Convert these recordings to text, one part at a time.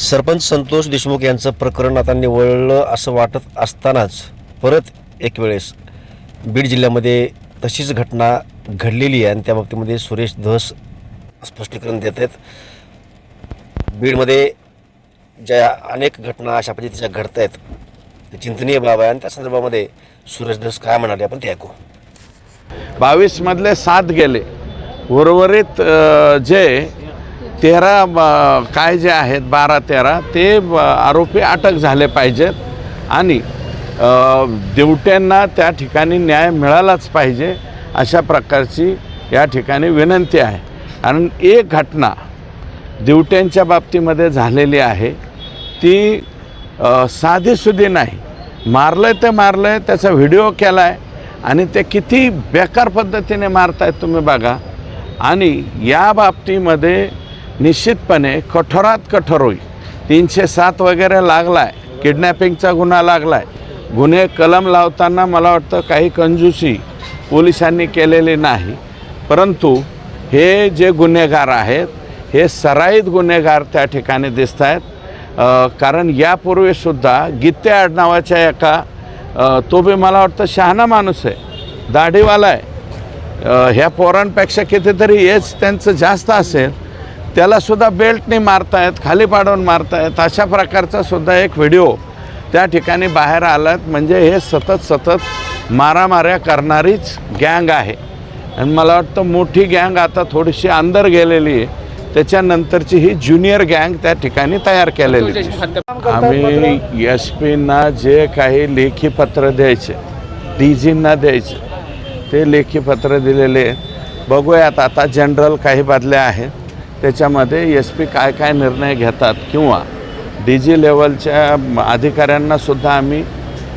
सरपंच संतोष देशमुख यांचं प्रकरण आता निवळलं असं वाटत असतानाच परत एक वेळेस बीड जिल्ह्यामध्ये तशीच घटना घडलेली आहे आणि त्या बाबतीमध्ये सुरेश धस स्पष्टीकरण देत आहेत. बीडमध्ये ज्या अनेक घटना अशा पद्धतीच्या घडत आहेत ते चिंतनीय बाब आहे आणि त्या संदर्भामध्ये सुरेश धस काय म्हणाले आपण ते ऐकू. बावीसमधले सात गेले. उर्वरित जे तेरा काय जे आहेत बारा तेरा ते आरोपी अटक झाले पाहिजेत. आणि देवट्यांना दिवट्यांना त्या ठिकाणी न्याय मिळालाच पाहिजे अशा प्रकारची या ठिकाणी विनंती आहे. कारण एक घटना दिवट्यांच्या बाबतीमध्ये झालेली आहे. ती साधीसुधी नाही. मारलं आहे ते मारलं आहे त्याचा व्हिडिओ केला आहे आणि ते किती बेकार पद्धतीने मारतायत तुम्ही बघा. आणि या बाबतीमध्ये निश्चितपणे कठोरात कठोर होईल. तीनशे सात वगैरे लागला आहे किडनॅपिंगचा गुन्हा लागला आहे गुन्हे कलम लावताना मला वाटतं काही कंजूसी पोलिसांनी केलेली नाही. परंतु हे जे गुन्हेगार आहेत हे सराईत गुन्हेगार त्या ठिकाणी दिसत आहेत कारण यापूर्वीसुद्धा गीते आडनावाच्या एका तो बी मला वाटतं शहाणा माणूस आहे. दाढीवाला आहे. ह्या पोरांपेक्षा कितीतरी एज त्यांचं जास्त असेल त्यालासुद्धा बेल्टने मारतायत खाली पाडून मारतायत. अशा प्रकारचा सुद्धा एक व्हिडिओ त्या ठिकाणी बाहेर आलात. म्हणजे हे सतत सतत मारामाऱ्या करणारीच गँग आहे. आणि मला वाटतं मोठी गँग आता थोडीशी अंदर गेलेली आहे. त्याच्यानंतरची ही ज्युनियर गँग त्या ठिकाणी तयार केलेली आहे. आम्ही एस पींना जे काही लेखी पत्र द्यायचे डी जींना द्यायचे ते लेखी पत्र दिलेले बघूयात आता जनरल काही बदल्या आहेत. त्याच्यामध्ये एस पी काय काय निर्णय घेतात किंवा डी जी लेवलच्या अधिकाऱ्यांनासुद्धा आम्ही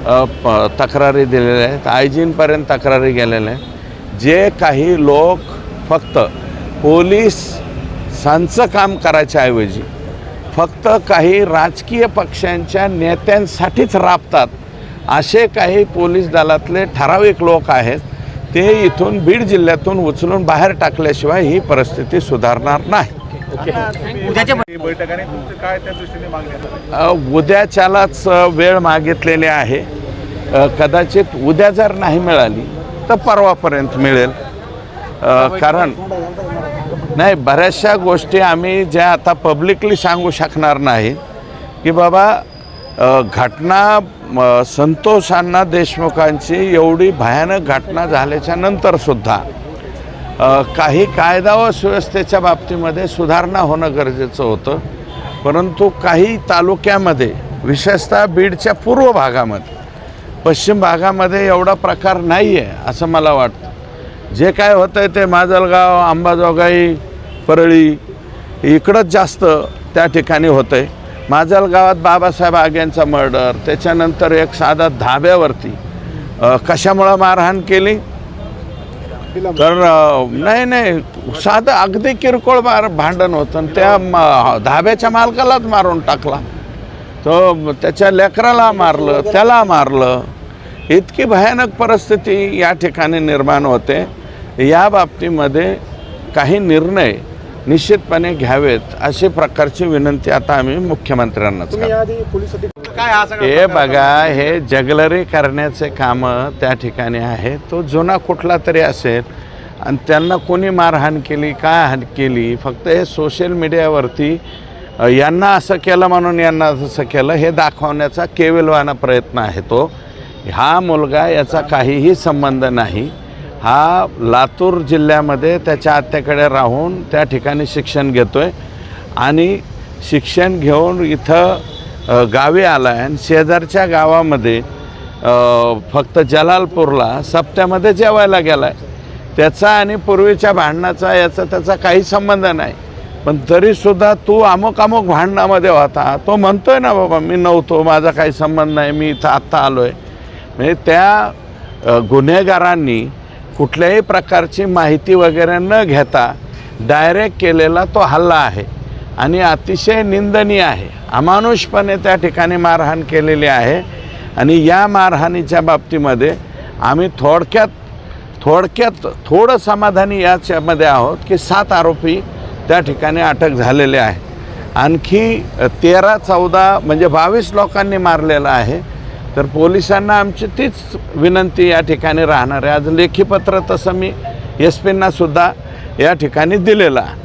प- तक्रारी दिलेल्या आहेत. आय जींपर्यंत तक्रारी गेलेल्या आहेत. जे काही लोक फक्त पोलिसांचं काम करायच्या ऐवजी फक्त काही राजकीय पक्षांच्या नेत्यांसाठीच राबतात असे काही पोलीस दलातले ठराविक लोक आहेत. ते इथून बीड जिल्ह्यातून उचलून बाहेर टाकल्याशिवाय ही परिस्थिती सुधारणार नाही. बैठकाने तुमचं काय त्या दृष्टीने मागण्या अ, उद्याच्यालाच वेळ मागितलेली आहे. कदाचित उद्या जर नाही मिळाली तर परवापर्यंत मिळेल. कारण नाही बऱ्याचशा गोष्टी आम्ही ज्या आता पब्लिकली सांगू शकणार नाही की बाबा घटना म, संतोषांना देशमुखांची एवढी भयानक घटना झाल्याच्या नंतरसुद्धा काही कायदा व सुव्यवस्थेच्या बाबतीमध्ये सुधारणा होणं गरजेचं होतं. परंतु काही तालुक्यामध्ये विशेषतः बीडच्या पूर्व भागामध्ये पश्चिम भागामध्ये एवढा प्रकार नाही आहे असं मला वाटतं. जे काय होतं आहे ते माजलगाव अंबाजोगाई परळी इकडंच जास्त त्या ठिकाणी होतं आहे माजलगावात बाबासाहेब आग्यांचा मर्डर त्याच्यानंतर एक साधा धाब्यावरती कशामुळं मारहाण केली? तर नाही नाही साधं अगदी किरकोळ मार भांडण होतं आणि त्या धाब्याच्या मालकालाच मारून टाकला. तो त्याच्या लेकराला मारलं त्याला मारलं. इतकी भयानक परिस्थिती या ठिकाणी निर्माण होते. या बाबतीमध्ये काही निर्णय निश्चितपणे घ्यावेत अशी प्रकारची विनंती आता आम्ही मुख्यमंत्र्यांनाच हा हे बघा हे जगलरी करण्याचे कामं त्या ठिकाणी आहे तो जुना कुठला तरी असेल. आणि त्यांना कोणी मारहाण केली काय हाण केली फक्त हे सोशल मीडियावरती यांना असं केलं म्हणून यांना असं केलं हे दाखवण्याचा केविलवाना प्रयत्न आहे तो. हा मुलगा याचा काहीही संबंध नाही. हा लातूर जिल्ह्यामध्ये त्याच्या आत्याकडे राहून त्या ठिकाणी शिक्षण घेतो आहे आणि शिक्षण घेऊन इथं गावी आला आहे आणि शेजारच्या गावामध्ये फक्त जलालपूरला सप्त्यामध्ये जेवायला गेला आहे त्याचा आणि पूर्वीच्या भांडणाचा याचा त्याचा काही संबंध नाही. पण तरीसुद्धा तू अमुक अमुक भांडणामध्ये होता. तो म्हणतो आहे ना बाबा मी नव्हतो माझा काही संबंध नाही मी इथं आत्ता आलो आहे म्हणजे त्या गुन्हेगारांनी कुठल्याही प्रकारची माहिती वगैरे न घेता डायरेक्ट केलेला तो हल्ला आहे. आणि अतिशय निंदनीय आहे. अमानुषपणे त्या ठिकाणी मारहाण केलेली आहे. आणि या मारहाणीच्या बाबतीमध्ये आम्ही थोडक्यात थोडक्यात थोडं समाधानी याच्यामध्ये आहोत की सात आरोपी त्या ठिकाणी अटक झालेले आहे. आणखी तेरा चौदा म्हणजे बावीस लोकांनी मारलेला आहे. तर पोलिसांना आमची तीच विनंती या ठिकाणी राहणार आहे. आज लेखीपत्र तसं मी एस पींना सुद्धा या ठिकाणी दिलेलं आहे.